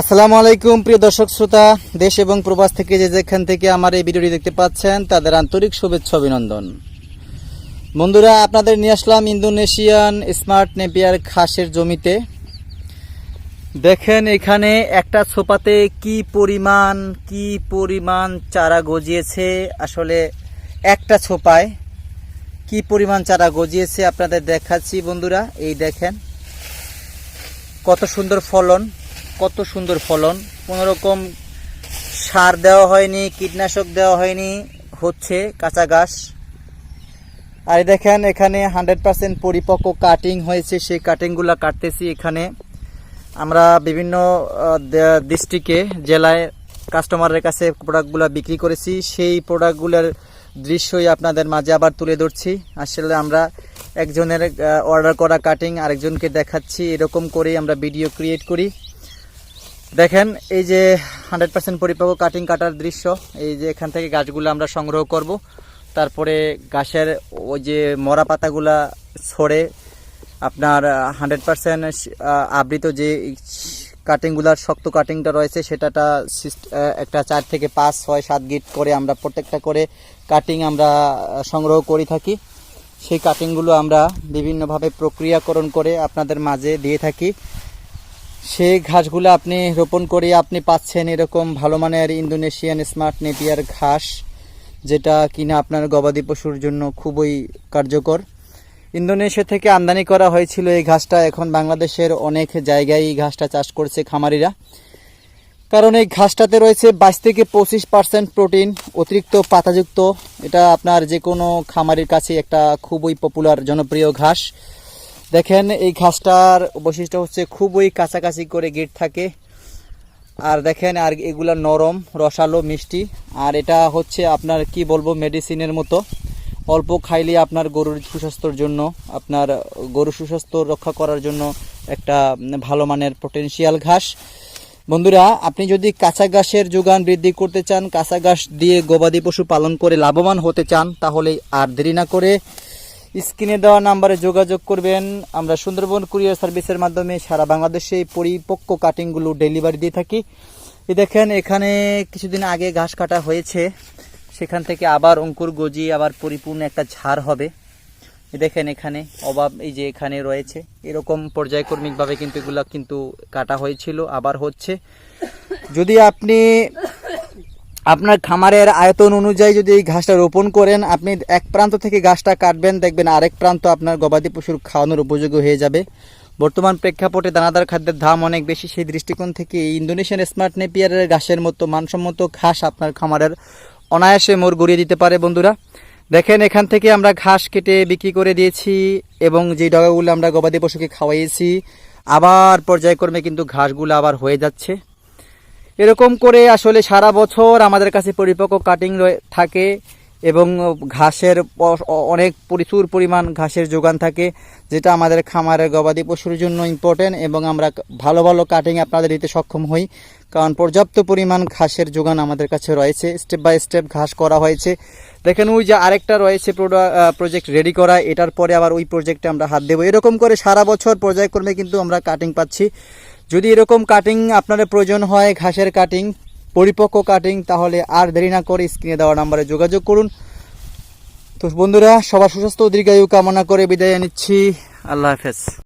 আসসালামু আলাইকুম, প্রিয় দর্শক শ্রোতা, দেশ এবং প্রবাস থেকে যে যেখান থেকে আমার এই ভিডিওটি দেখতে পাচ্ছেন, তাদের আন্তরিক শুভেচ্ছা অভিনন্দন। বন্ধুরা, আপনাদের নিয়ে আসলাম ইন্দোনেশিয়ান স্মার্ট নেপিয়ার ঘাসের জমিতে। দেখেন এখানে একটা ছোপাতে কি পরিমাণ কি পরিমাণ চারা গজিয়েছে, আসলে একটা ছোপায় কি পরিমাণ চারা গজিয়েছে আপনাদের দেখাচ্ছি বন্ধুরা, এই দেখেন কত সুন্দর ফলন। কত সুন্দর ফলন। কোনো রকম সার দেওয়া হয়নি, কীটনাশক দেওয়া হয়নি, হচ্ছে কাঁচা ঘাস। আর দেখেন, এখানে হান্ড্রেড পার্সেন্ট পরিপক্ক কাটিং হয়েছে, সেই কাটিংগুলো কাটতেছি এখানে। আমরা বিভিন্ন ডিস্ট্রিক্টে জেলায় কাস্টমারের কাছে প্রোডাক্টগুলো বিক্রি করেছি। সেই প্রোডাক্টগুলোর দৃশ্যই আপনাদের মাঝে আবার তুলে ধরছি। আসলে আমরা একজনের অর্ডার করা কাটিং আরেকজনকে দেখাচ্ছি। এরকম করেই আমরা ভিডিও ক্রিয়েট করি। দেখেন, এই যে হান্ড্রেড পার্সেন্ট পরিপক্ক কাটিং কাটার দৃশ্য, এই যে এখান থেকে গাছগুলো আমরা সংগ্রহ করব। তারপরে গাছের ওই যে মরা পাতাগুলা ছড়ে আপনার হান্ড্রেড পার্সেন্ট আবৃত যে কাটিংগুলার শক্ত কাটিংটা রয়েছে, সেটাটা একটা চার থেকে পাঁচ, ছয়, সাত গিট করে আমরা প্রত্যেকটা করে কাটিং আমরা সংগ্রহ করে থাকি। সেই কাটিংগুলো আমরা বিভিন্নভাবে প্রক্রিয়াকরণ করে আপনাদের মাঝে দিয়ে থাকি। সেই ঘাসগুলো আপনি রোপণ করে আপনি পাচ্ছেন এরকম ভালো মানের ইন্দোনেশিয়ান স্মার্ট নেপিয়ার ঘাস, যেটা কিনা আপনার গবাদি পশুর জন্য খুবই কার্যকর। ইন্দোনেশিয়া থেকে আমদানি করা হয়েছিল এই ঘাসটা, এখন বাংলাদেশের অনেক জায়গায় এই ঘাসটা চাষ করছে খামারিরা। কারণ এই ঘাসটাতে রয়েছে বাইশ থেকে পঁচিশ পার্সেন্ট প্রোটিন, অতিরিক্ত পাতাযুক্ত। এটা আপনার যে কোনো খামারির কাছে একটা খুবই পপুলার, জনপ্রিয় ঘাস। দেখেন, এই ঘাসটার বৈশিষ্ট্য হচ্ছে খুবই কাছাকাছি করে গেট থাকে। আর দেখেন, আর এগুলা নরম, রসালো, মিষ্টি। আর এটা হচ্ছে আপনার, কি বলব মেডিসিনের মতো। অল্প খাইলে আপনার গরুর সুস্বাস্থ্যর জন্য, আপনার গরু সুস্বাস্থ্য রক্ষা করার জন্য একটা ভালো মানের পটেনশিয়াল ঘাস। বন্ধুরা, আপনি যদি কাঁচা ঘাসের যোগান বৃদ্ধি করতে চান, কাঁচা ঘাস দিয়ে গবাদি পশু পালন করে লাভবান হতে চান, তাহলে আর দেরি না করে স্ক্রিনে দেওয়া নাম্বারে যোগাযোগ করবেন। আমরা সুন্দরবন কুরিয়ার সার্ভিসের মাধ্যমে সারা বাংলাদেশে পরিপক্ক কাটিংগুলো ডেলিভারি দিয়ে থাকি। এই দেখেন, এখানে কিছুদিন আগে ঘাস কাটা হয়েছে। সেখান থেকে আবার অঙ্কুর গজিয়ে আবার পরিপূর্ণ একটা ঝাড় হবে। দেখেন এখানে অভাব, এই যে এখানে রয়েছে। এরকম পর্যায়ক্রমিকভাবে কিন্তু এগুলো কিন্তু কাটা হয়েছিল, আবার হচ্ছে। যদি আপনি আপনার খামারের আয়তন অনুযায়ী যদি এই ঘাসটা রোপণ করেন, আপনি এক প্রান্ত থেকে ঘাসটা কাটবেন, দেখবেন আরেক প্রান্ত আপনার গবাদি পশুর খাওয়ানোর উপযোগী হয়ে যাবে। বর্তমান প্রেক্ষাপটে দানাদার খাদ্যের দাম অনেক বেশি। সেই দৃষ্টিকোণ থেকে ইন্দোনেশিয়ান স্মার্ট নেপিয়ারের ঘাসের মতো মানসম্মত ঘাস আপনার খামারের অনায়াসে মোর গড়িয়ে দিতে পারে বন্ধুরা। দেখেন, এখান থেকে আমরা ঘাস কেটে বিক্রি করে দিয়েছি এবং যে ডগাগুলো আমরা গবাদি পশুকে খাওয়াইয়েছি, আবার পর্যায়ক্রমে কিন্তু ঘাসগুলো আবার হয়ে যাচ্ছে। এরকম করে আসলে সারা বছর আমাদের কাছে পরিপক্ক কাটিং থাকে এবং ঘাসের অনেক প্রচুর পরিমাণ ঘাসের যোগান থাকে, যেটা আমাদের খামারের গবাদি পশুর জন্য ইম্পর্টেন্ট এবং আমরা ভালো ভালো কাটিং আপনাদের দিতে সক্ষম হই। কারণ পর্যাপ্ত পরিমাণ ঘাসের যোগান আমাদের কাছে রয়েছে। স্টেপ বাই স্টেপ ঘাস করা হয়েছে। দেখেন ওই যে আরেকটা রয়েছে প্রজেক্ট রেডি করা। এটার পরে আবার ওই প্রজেক্টে আমরা হাত দেবো। এরকম করে সারা বছর পর্যায়ক্রমে কিন্তু আমরা কাটিং পাচ্ছি। যদি এরকম কাটিং আপনাদের প্রয়োজন হয়, ঘাসের কাটিং পরিপক্ক কাটিং তাহলে আর দেরি না করে স্ক্রিনে দেওয়া নাম্বারে যোগাযোগ করুন। তো বন্ধুরা, সবার সুস্বাস্থ্য দীর্ঘায়ু কামনা করে বিদায় নিচ্ছি। আল্লাহ হাফেজ।